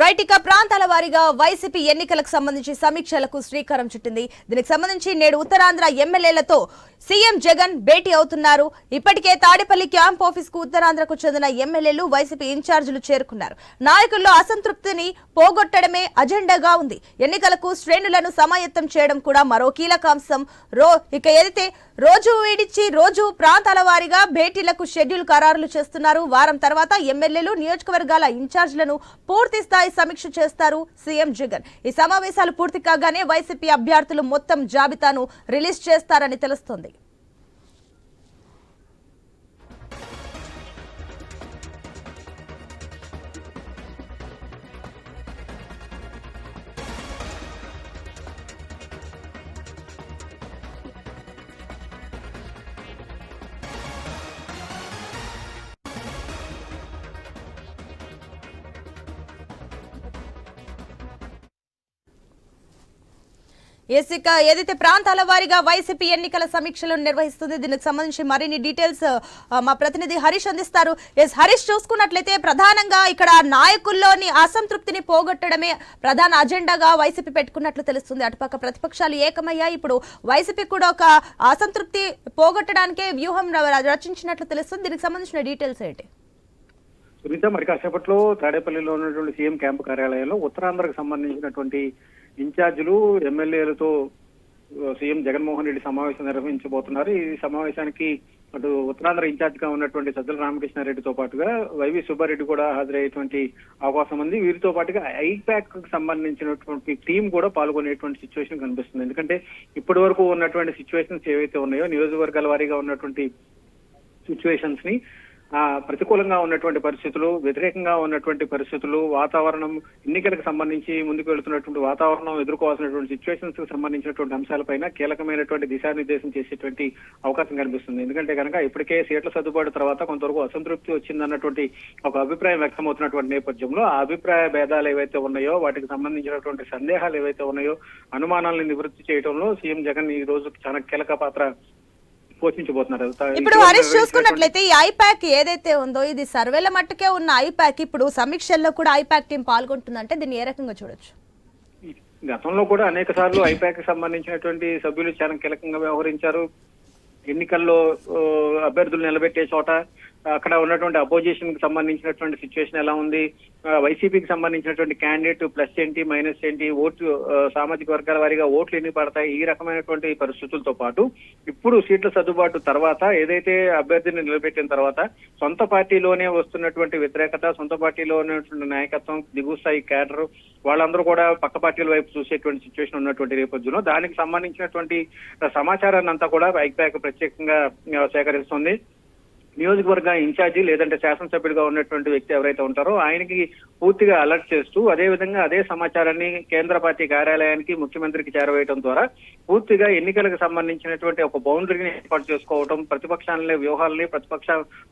Right ఇక ప్రాంతాల వారీగా వైసీపీ ఎన్నికలకు సంబంధించి సమీక్షలకు శ్రీకారం చుట్టింది. దీనికి సంబంధించి నేడు ఉత్తరాంధ్ర ఎమ్మెల్యేలతో సీఎం జగన్ భేటీ అవుతున్నారు. ఇప్పటికే తాడేపల్లి క్యాంప్ ఆఫీస్కు ఉత్తరాంధ్రకు చెందిన ఎమ్మెల్యేలు వైసీపీ ఇన్ఛార్జీలు చేరుకున్నారు. నాయకుల్లో అసంతృప్తిని పోగొట్టడమే అజెండాగా ఉంది. ఎన్నికలకు శ్రేణులను సమాయత్తం చేయడం కూడా మరో కీలక అంశం. రో ఇక ఏదైతే రోజు వీడిచ్చి రోజు ప్రాంతాల వారీగా భేటీలకు షెడ్యూల్ ఖరారులు చేస్తున్నారు వారం తర్వాత ఎమ్మెల్యేలు నియోజకవర్గాల ఇన్ఛార్జీలను పూర్తి స్థాయి సమీక్ష చేస్తారు సీఎం జగన్. ఈ సమావేశాలు పూర్తి కాగానే వైసీపీ అభ్యర్థులు మొత్తం జాబితాను రిలీజ్ చేస్తారని తెలుస్తోంది. ఏసిక ఏదైతే ప్రాంతాల వారీగా వైసీపీ ఎన్నికల సమీక్షలు నిర్వహిస్తుంది దీనికి సంబంధించి మరిన్ని డీటెయిల్స్ మా ప్రతినిధి హరీష్ అందిస్తారు. ఎస్ హరీష్ చూసుకున్నట్లయితే ప్రధానంగా ఇక్కడ నాయకుల్లోని అసంతృప్తిని పోగొట్టడమే ప్రధాన అజెండాగా వైసీపీ పెట్టుకున్నట్లు తెలుస్తుంది. అటుపక్క ప్రతిపక్షాలు ఏకమయ్యాయి. ఇప్పుడు వైసీపీ కూడా ఒక అసంతృప్తి పోగొట్టడానికే వ్యూహం రచించినట్లు తెలుస్తుంది. దీనికి సంబంధించిన డీటెయిల్స్ ఏంటి? సునీత మరి కాసేపట్లో తాడేపల్లిలో ఉన్నటువంటి సీఎం క్యాంపు కార్యాలయంలో ఉత్తరాంధ్రకు సంబంధించినటువంటి ఇన్ఛార్జీలు ఎమ్మెల్యేలతో సీఎం జగన్మోహన్ రెడ్డి సమావేశం నిర్వహించబోతున్నారు. ఈ సమావేశానికి అటు ఉత్తరాంధ్ర ఇన్ఛార్జ్గా ఉన్నటువంటి సజ్జల రామకృష్ణారెడ్డితో పాటుగా వైవి సుబ్బారెడ్డి కూడా హాజరయ్యేటువంటి అవకాశం ఉంది. వీరితో పాటుగా ఐపాక్కు సంబంధించినటువంటి టీం కూడా పాల్గొనేటువంటి సిచ్యువేషన్ కనిపిస్తుంది. ఎందుకంటే ఇప్పటి వరకు ఉన్నటువంటి సిచ్యువేషన్స్ ఏవైతే ఉన్నాయో నియోజకవర్గాల వారీగా ఉన్నటువంటి సిచ్యువేషన్స్ని ప్రతికూలంగా ఉన్నటువంటి పరిస్థితులు వ్యతిరేకంగా ఉన్నటువంటి పరిస్థితులు వాతావరణం ఎన్నికలకు సంబంధించి ముందుకు వెళుతున్నటువంటి వాతావరణం ఎదుర్కోవాల్సినటువంటి సిచ్యువేషన్స్కి సంబంధించినటువంటి అంశాలపైన కీలకమైనటువంటి దిశానిర్దేశం చేసేటువంటి అవకాశం కనిపిస్తుంది. ఎందుకంటే కనుక ఇప్పటికే సీట్ల సర్దుబాటు తర్వాత కొంతవరకు అసంతృప్తి వచ్చిందన్నటువంటి ఒక అభిప్రాయం వ్యక్తమవుతున్నటువంటి నేపథ్యంలో ఆ అభిప్రాయ భేదాలు ఏవైతే ఉన్నాయో వాటికి సంబంధించినటువంటి సందేహాలు ఏవైతే ఉన్నాయో అనుమానాలను నివృత్తి చేయడంలో సీఎం జగన్ ఈ రోజు చాలా కీలక పాత్ర పోషించబోతున్నారు. ఇప్పుడు హరీష్ చూసుకున్నట్లయితే ఈ ఐపాక్ ఏదైతే ఉందో ఇది సర్వేల మట్టుకే ఉన్న ఐపాక్. ఇప్పుడు సమీక్షల్లో కూడా ఐపాక్ టీం పాల్గొంటుందంటే దీన్ని ఏ రకంగా చూడొచ్చు? గతంలో కూడా అనేక సార్లు ఐపాక్ సంబంధించినటువంటి సభ్యులు చాలా కీలకంగా వ్యవహరించారు. ఎన్నికల్లో అభ్యర్థులు నిలబెట్టే చోట అక్కడ ఉన్నటువంటి అపోజిషన్కి సంబంధించినటువంటి సిచ్యువేషన్ ఎలా ఉంది? వైసీపీకి సంబంధించినటువంటి క్యాండిడేట్ ప్లస్ ఏంటి మైనస్ ఏంటి ఓట్లు సామాజిక వర్గాల వారీగా ఓట్లు ఎన్ని పడతాయి? ఈ రకమైనటువంటి పరిస్థితులతో పాటు ఇప్పుడు సీట్ల సర్దుబాటు తర్వాత ఏదైతే అభ్యర్థిని నిలబెట్టిన తర్వాత సొంత పార్టీలోనే వస్తున్నటువంటి వ్యతిరేకత సొంత పార్టీలో ఉన్నటువంటి నాయకత్వం దిగువ స్థాయి క్యాడర్ వాళ్ళందరూ కూడా పక్క పార్టీల వైపు చూసేటువంటి సిచ్యువేషన్ ఉన్నటువంటి నేపథ్యంలో దానికి సంబంధించినటువంటి సమాచారాన్ని అంతా కూడా ఐపాక్ ప్రత్యేకంగా సేకరిస్తుంది. నియోజకవర్గ ఇన్ఛార్జి లేదంటే శాసనసభ్యుడిగా ఉన్నటువంటి వ్యక్తి ఎవరైతే ఉంటారో ఆయనకి పూర్తిగా అలర్ట్ చేస్తూ అదే విధంగా అదే సమాచారాన్ని కేంద్ర పార్టీ కార్యాలయానికి ముఖ్యమంత్రికి చేరవేయడం ద్వారా పూర్తిగా ఎన్నికలకు సంబంధించినటువంటి ఒక బౌండరీని ఏర్పాటు చేసుకోవడం ప్రతిపక్షాలని వ్యూహాలని ప్రతిపక్ష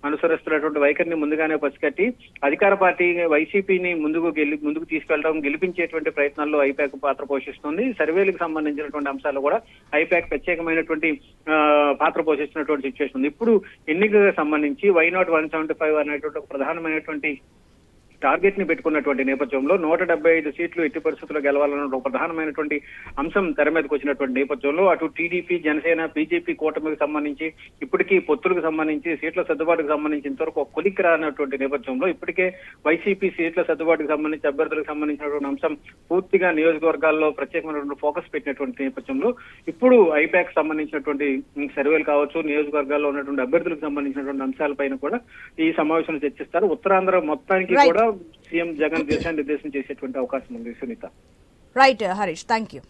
అనుసరిస్తున్నటువంటి వైఖరిని ముందుగానే పసికట్టి అధికార పార్టీ వైసీపీని ముందుకు గెలి ముందుకు తీసుకెళ్ళడం గెలిపించేటువంటి ప్రయత్నాల్లో ఐపాక్ పాత్ర పోషిస్తుంది. సర్వేలకు సంబంధించినటువంటి అంశాలు కూడా ఐపాక్ ప్రత్యేకమైనటువంటి పాత్ర పోషిస్తున్నటువంటి సిచ్యువేషన్ ఉంది. ఇప్పుడు ఎన్నికలకు సంబంధించి why not one seventy five అనేటువంటి ప్రధానమైనటువంటి టార్గెట్ని పెట్టుకున్నటువంటి నేపథ్యంలో నూట డెబ్బై ఐదు సీట్లు ఎట్టి పరిస్థితుల్లో గెలవాలన్న ఒక ప్రధానమైనటువంటి అంశం తెర మీదకి వచ్చినటువంటి నేపథ్యంలో అటు టీడీపీ జనసేన బీజేపీ కూటమికి సంబంధించి ఇప్పటికీ పొత్తులకు సంబంధించి సీట్ల సర్దుబాటుకు సంబంధించి ఇంతవరకు ఒక కొలిక్ రానటువంటి నేపథ్యంలో ఇప్పటికే వైసీపీ సీట్ల సర్దుబాటుకు సంబంధించి అభ్యర్థులకు సంబంధించినటువంటి అంశం పూర్తిగా నియోజకవర్గాల్లో ప్రత్యేకమైనటువంటి ఫోకస్ పెట్టినటువంటి నేపథ్యంలో ఇప్పుడు ఐపాక్ సంబంధించినటువంటి సర్వేలు కావచ్చు నియోజకవర్గాల్లో ఉన్నటువంటి అభ్యర్థులకు సంబంధించినటువంటి అంశాలపైన కూడా ఈ సమావేశంలో చర్చిస్తారు ఉత్తరాంధ్ర మొత్తానికి. కూడా సీఎం జగన్ దిశానిర్దేశం చేసేటువంటి అవకాశం ఉంది Sunitha. Right Harish. Thank you